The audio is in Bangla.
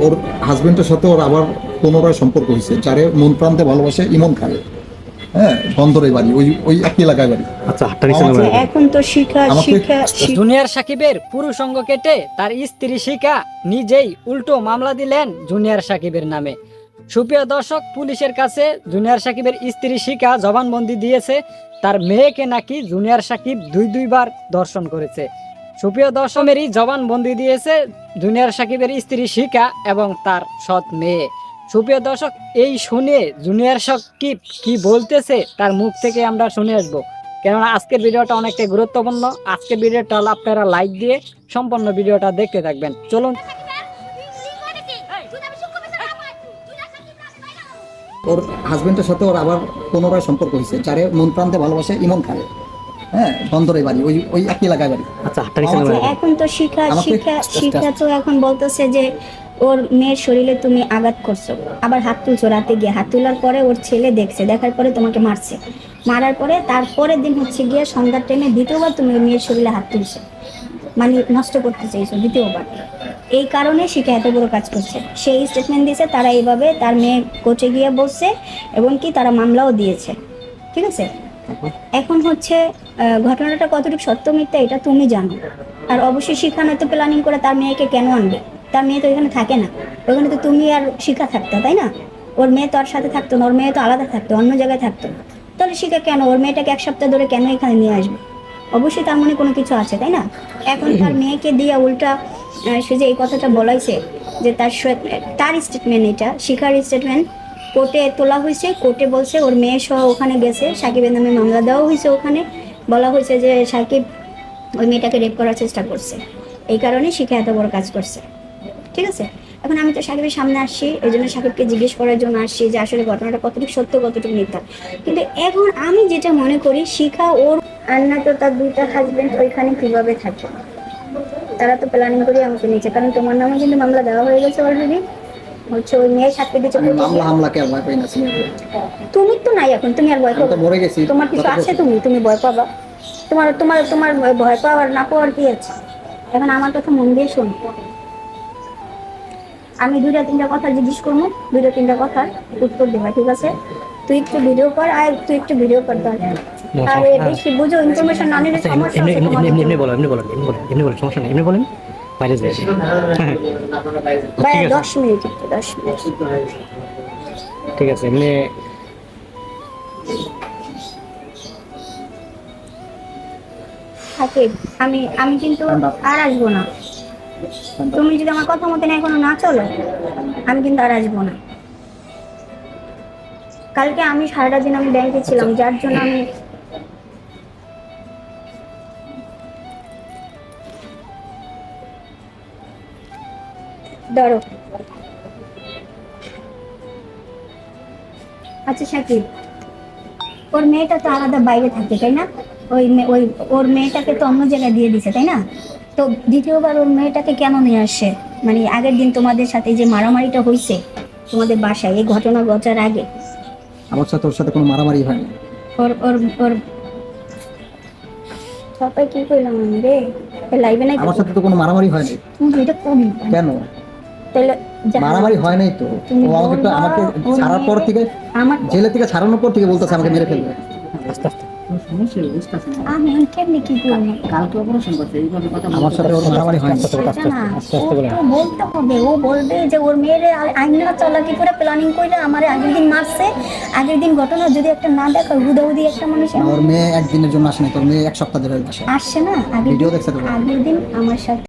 ওর হাজবেন্ডের সাথে ওর আবার পুনরায় সম্পর্ক হয়েছে যারে মন প্রান্তে ভালোবাসে ইমন খালে হ্যাঁ বন্দরে বাড়ি ওই ওই একই এলাকায় বাড়ি। আচ্ছা এখন তো শিখা শিখা শিখা- জুনিয়র সাকিবের কেটে তার স্ত্রী নিজেই উল্টো মামলা দিলেন জুনিয়র সাকিবের নামে। সুপ্রিয় দর্শক পুলিশের কাছে জুনিয়র সাকিবের স্ত্রী শিকা জবানবন্দি দিয়েছে। তার মেয়েকে নাকি জুনিয়র সাকিব দুই দুইবার দর্শন করেছে। সুপ্রিয় দর্শকেরই জবানবন্দি দিয়েছে জুনিয়র সাকিবের স্ত্রী শিকা এবং তার সৎ মেয়ে। সুপ্রিয় দর্শক, এই শুনে জুনিয়র সাকিব কি বলতেছে তার মুখ থেকে আমরা শুনে আসব। কেননা আজকের ভিডিওটা অনেকটাই গুরুত্বপূর্ণ। আজকের ভিডিওটা আপনারা লাইক দিয়ে সম্পূর্ণ ভিডিওটা দেখতে থাকবেন। চলুন। ওর হাজবেন্ডের সাথে ওর আবার পুনরায় সম্পর্ক হয়েছে, যারে মন প্রান্তে ভালোবাসে ইমন খালে হ্যাঁ বন্দরে বাড়ি ওই ওই একই এলাকায় বাড়ি। আচ্ছা হাটটা নিচে আমাকে- নামাই এখন তো শিখা আমাকে- শিখা শিখা তো এখন বলতেছে যে ওর মেয়ের শরীরে তুমি আঘাত করছ। আবার হাত তুলছো রাতে গিয়ে। হাত তোলার পরে ওর ছেলে দেখছে দেখার পরে তোমাকে মারছে। মারার পরে তারপরের দিন হচ্ছে গিয়ে সন্ধ্যার টাইমে দ্বিতীয়বার তুমি ওর মেয়ের শরীরে হাত তুলছো। মানে নষ্ট করতে চাইছো দ্বিতীয়বার। এই কারণে শিখা এত বড় কাজ করছে। সেই স্টেটমেন্ট দিয়েছে তারা এইভাবে তার মেয়ে কোচে গিয়ে বসছে এবং কি তারা মামলাও দিয়েছে। ঠিক আছে? এখন হচ্ছে ঘটনাটা কতটুকু সত্য মিথ্যা এটা তুমি জানো। আর অবশ্যই শিখা নয়তো প্ল্যানিং করে তার মেয়েকে কেন আনবে? তার মেয়ে তো এখানে থাকে না। ওখানে তো তুমি আর শিখা থাকতো, তাই না? ওর মেয়ে তো আর সাথে থাকতো না, ওর মেয়ে তো আলাদা থাকতো, অন্য জায়গায় থাকতো তাহলে শিখা কেন? ওর মেয়েটাকে এক সপ্তাহ ধরে কেন এখানে নিয়ে আসবে? অবশ্যই তার মনে কোনো কিছু আছে, তাই না? এখন তার মেয়েকে দিয়ে উল্টা সে যে এই কথাটা বলাইছে যে তার তার স্টেটমেন্ট এটা, শিখার স্টেটমেন্ট কোর্টে তোলা হয়েছে, কোর্টে বলছে ওর মেয়ে সহ ওখানে গেছে, সাকিবের নামে মামলা দেওয়া হয়েছে ওখানে। বলা হয়েছে যে সাকিব ওই মেয়েটাকে রেপ করার চেষ্টা করছে। এই কারণে শিখা এত বড় কাজ করছে। ঠিক আছে? এখন আমি তো সাকিবের সামনে আসছি, এই জন্য সাকিবকে জিজ্ঞেস করার জন্য আসছি যে আসলে ঘটনাটা কতটুকু সত্য, কতটুকু মিথ্যা। কিন্তু এখন আমি যেটা মনে করি, শিখা ওর আর না তো তার দুইটা হাজবেন্ড ওইখানে কীভাবে থাকে? তারা তো প্ল্যানিং করে আমাকে নিয়েছে, কারণ তোমার নামে কিন্তু মামলা দেওয়া হয়ে গেছে অলরেডি হচ্ছে ওই মেয়ে সাথে দিচ্ছে আমি মামলা হামলাকে আর ভয় পাই না তুমি তো নাই এখন তুমি আর ভয় আমি পাবো। মরে গেছি তোমার কিছু আছে তুমি তুমি ভয় পাবা। তোমার তোমার তোমার ভয় পাওয়ার না পাওয়ার কি আছে? এখন আমার কথা মন দিয়ে শোন। আমি দুইটা তিনটা কথা জিজ্ঞেস করব দুইটা তিনটা কথা উত্তর দেবা ঠিক আছে? তুই একটু ভিডিও কর আর তুই একটু ভিডিও কর দর আর বেশি বুঝো ইনফরমেশন না নিলে সমস্যা এমনি এমনি এমনি এমনি বলো এমনি বলো এমনি বলো এমনি বলো সমস্যা নেই এমনি বলেন। বাইরে যাই ঠিক আছে। এমনি আমি আমি কিন্তু আর আসব না। তুমি যদি আমার কথা মতন এখনও না চলো আমি কিন্তু আর আসব না। কালকে আমি সারাটা দিন আমি ব্যাংকে ছিলাম যার জন্য আমি ধরো। আচ্ছা সাকিব ওর মেয়েটা তো আলাদা বাইরে থাকে তাই না? ওই ওই ওর মেয়েটাকে তো অন্য জায়গায় দিয়ে দিছে তাই না? তো দ্বিতীয়বার ওর মেয়েটাকে কেন নিয়ে আসে? মানে আগের দিন তোমাদের সাথে যে মারামারিটা হয়েছে তোমাদের বাসায় এই ঘটনা ঘটার আগে? আমার সাথে ওর সাথে কোনো মারামারি হয়নি। ওর ওর ওর সবাই কি করলাম আমি রে? লাইভে নাই? আমার সাথে তো কোনো মারামারি হয়নি। তুমি এটা কবি। কেন? তাহলে মারামারি হয় নাই তো। ও আমাকে তো আমাকে ওর ছাড়ার পর মেয়ে- থেকে আমার জেলে থেকে ছাড়ানোর পর থেকে বলতেছে আমাকে মেরে ফেলবে। আস্তে আস্তে। কি করব? আমার সাথে ওর মারামারি হয়নি আস্তে আস্তে সেটা না, আস্তে আস্তে ও বলেন তো বলতে হবে ও বলবে যে ওর মেয়ের আইনা চালাকি করে প্ল্যানিং করে আমার আগের দিন মারছে। আগের দিন ঘটনা যদি একটা না দেখা হুদাহুদি একটা মানুষ ওর মেয়ে একদিনের জন্য আসেনি তোর মেয়ে এক সপ্তাহ ধরে না আগের ভিডিও দেখছে আগের দিন আমার সাথে